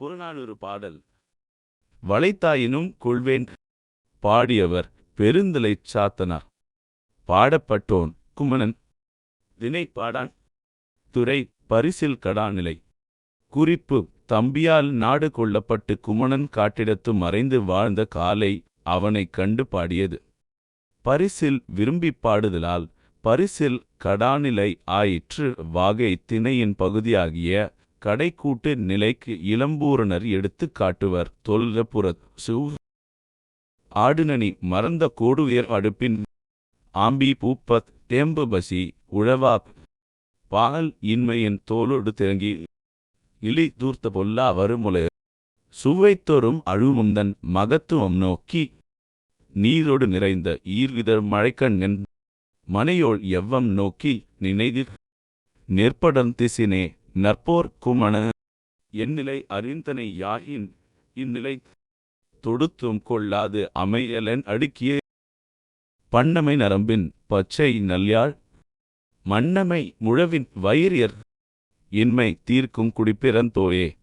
புறநானூறு பாடல். வளைத்தாயினும் கொள்வேன் பாடியவர் பெருந்தலைச் சாத்தனார். பாடப்பட்டோன் குமணன். தினை பாடான் துறை பரிசில் கடாநிலை. குறிப்பு தம்பியால் நாடு கொள்ளப்பட்டு குமணன் காட்டிடத்து மறைந்து வாழ்ந்த காலை அவனைக் கண்டு பாடியது. பரிசில் விரும்பிப் பாடுதலால் பரிசில் கடாநிலை ஆயிற்று வாகை திணையின் பகுதியாகிய கடைக்கூட்டு நிலைக்கு இளம்பூரணர் எடுத்துக் காட்டுவர். தொல்கப்புறத் சு ஆடுநனி மறந்த கோடுயர் அடுப்பின் ஆம்பி பூப்பத் தேம்பு பசி உழவா பால் இன்மையின் தோலோடு திறங்கி இலி தூர்த்த பொல்லா வருமுலை சுவைத்தொரும் அழுமுந்தன் மகத்துவம் நோக்கி நீரோடு நிறைந்த ஈர்விதர் மழைக்கண்ணன் மனையோள் எவ்வம் நோக்கி நினைதிர் நெற்படன் திசினே நற்போர் குமண எந்நிலை அறிந்தனை யாயின் இந்நிலை தொடுத்தும் கொள்ளாது அமையலன் அடுக்கிய. பண்ணமை நரம்பின் பச்சை நல்யாழ் மன்னமை முழவின் வயிறியர் இன்மை தீர்க்கும் குடிப்பிறந்தோயே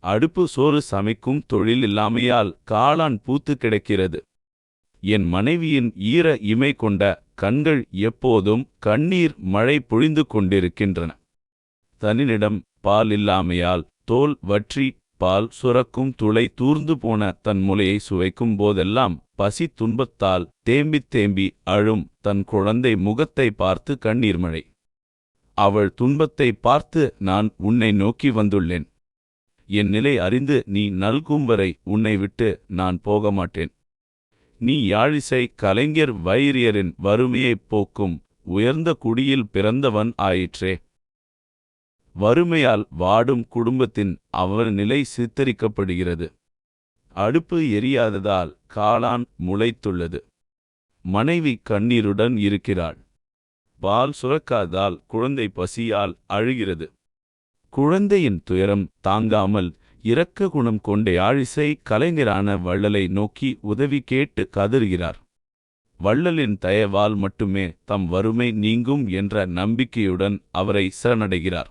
அடுப்பு சோறு சமைக்கும் தொழில் இல்லாமையால் காளான் பூத்து கிடக்கிறது. என் மனைவியின் ஈர இமை கொண்ட கண்கள் எப்போதும் கண்ணீர் மழை பொழிந்து கொண்டிருக்கின்றன. தன்னிடம் பால் இல்லாமையால் தோல் வற்றி பால் சுரக்கும் துளை தூர்ந்து போன தன் முலையை சுவைக்கும் போதெல்லாம் பசி துன்பத்தால் தேம்பித் தேம்பி அழும் தன் குழந்தை முகத்தை பார்த்து கண்ணீர் மழை. அவள் துன்பத்தை பார்த்து நான் உன்னை நோக்கி வந்துள்ளேன். என் நிலை அறிந்து நீ நல்கும் வரை உன்னை விட்டு நான் போக மாட்டேன். நீ யாழிசை கலைஞர் வைரியரின் வறுமையைப் போக்கும் உயர்ந்த குடியில் பிறந்தவன் ஆயிற்றே. வறுமையால் வாடும் குடும்பத்தின் அவர் நிலை சித்தரிக்கப்படுகிறது. அடுப்பு எரியாததால் காளான் முளைத்துள்ளது. மனைவி கண்ணீருடன் இருக்கிறாள். பால் சுரக்காதால் குழந்தை பசியால் அழுகிறது. குழந்தையின் துயரம் தாங்காமல் இரக்க குணம் கொண்ட யாழிசை கலைஞரான வள்ளலை நோக்கி உதவி கேட்டு கதறுகிறார். வள்ளலின் தயவால் மட்டுமே தம் வறுமை நீங்கும் என்ற நம்பிக்கையுடன் அவரை சரணடைகிறார்.